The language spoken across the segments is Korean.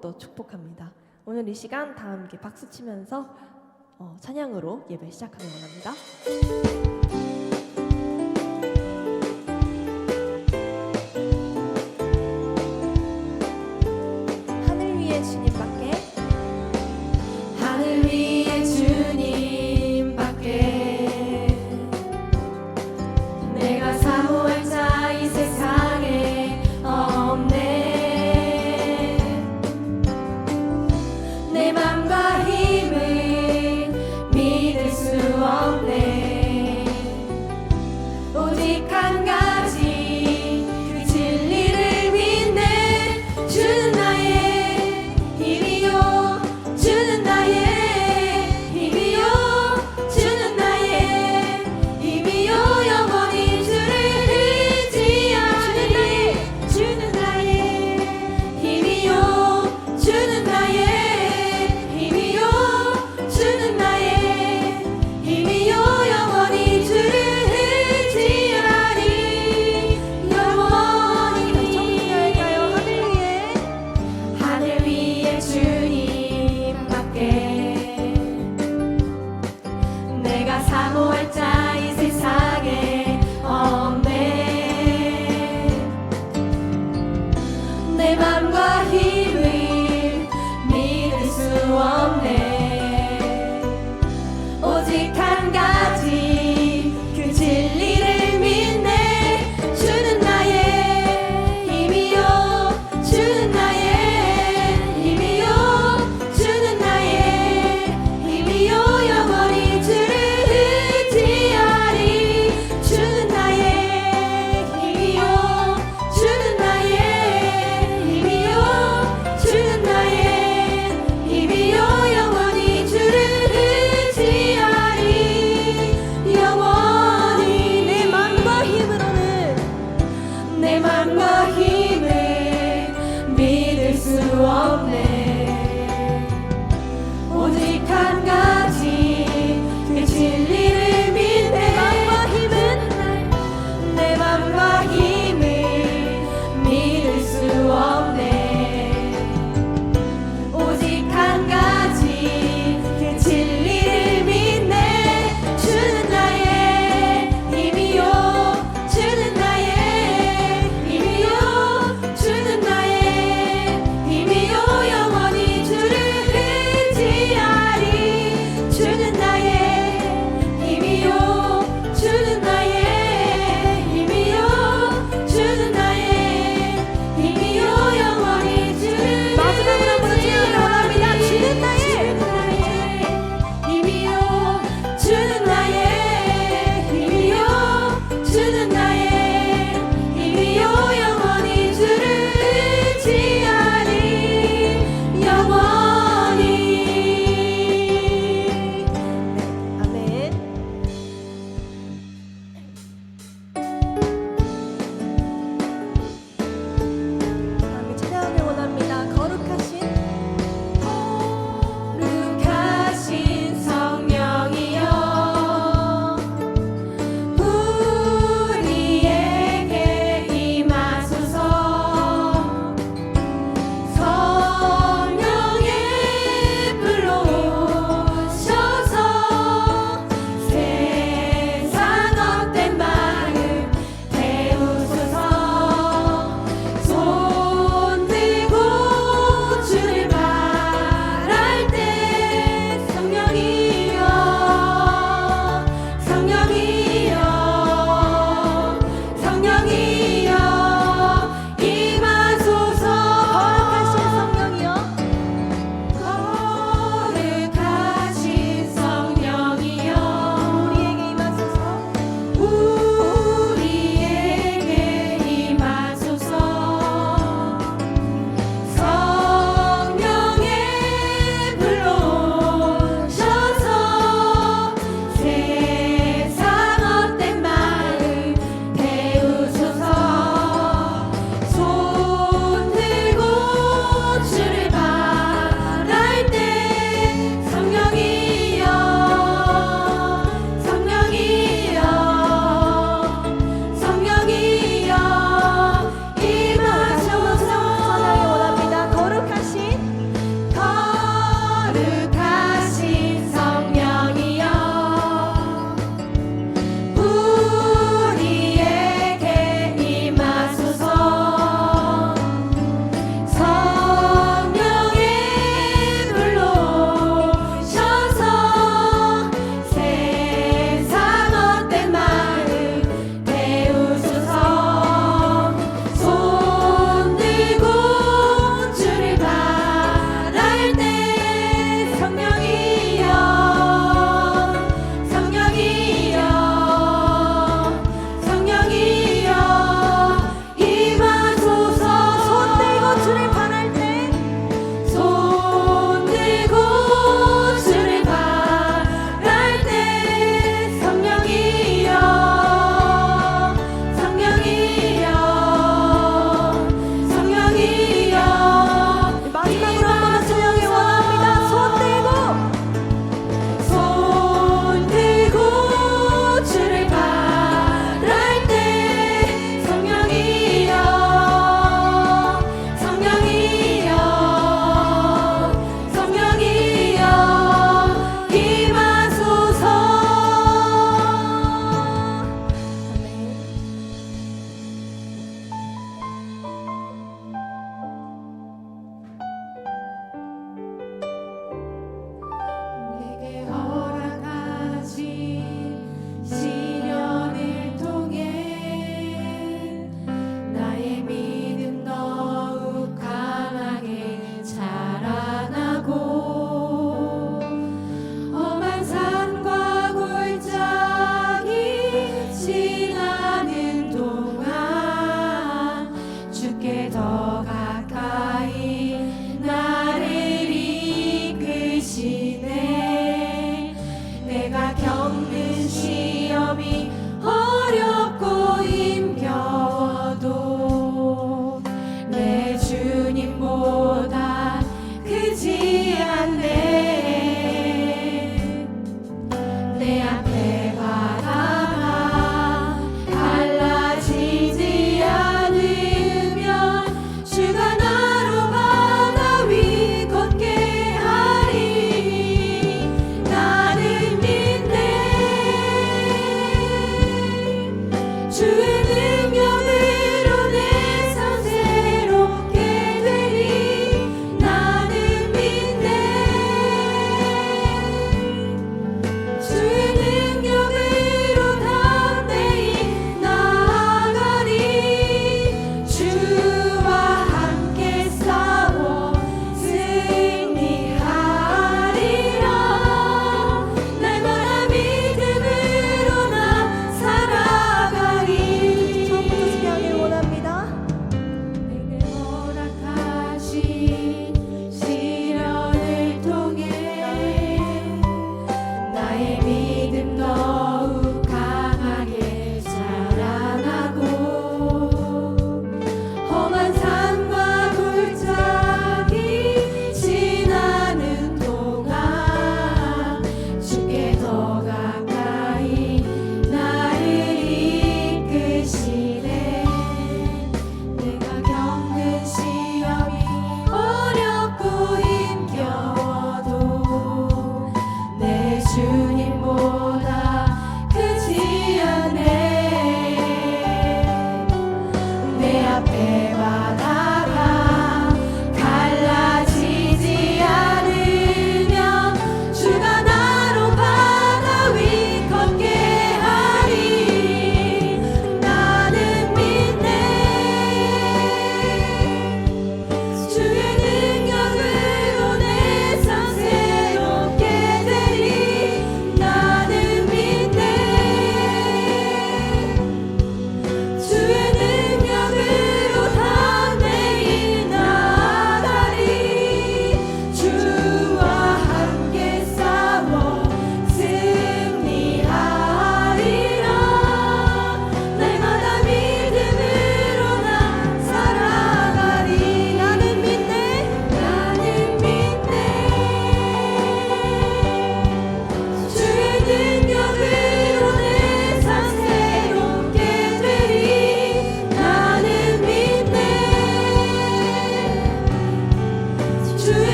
또 축복합니다. 오늘 이 시간 다 함께 박수 치면서 어, 찬양으로 예배 시작하길 원합니다.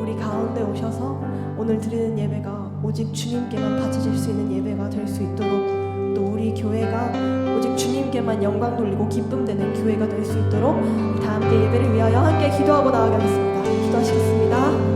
우리 가운데 오셔서 오늘 드리는 예배가 오직 주님께만 바쳐질 수 있는 예배가 될 수 있도록 또 우리 교회가 오직 주님께만 영광 돌리고 기쁨 되는 교회가 될 수 있도록 다 함께 예배를 위하여 함께 기도하고 나아가겠습니다. 기도하시겠습니다.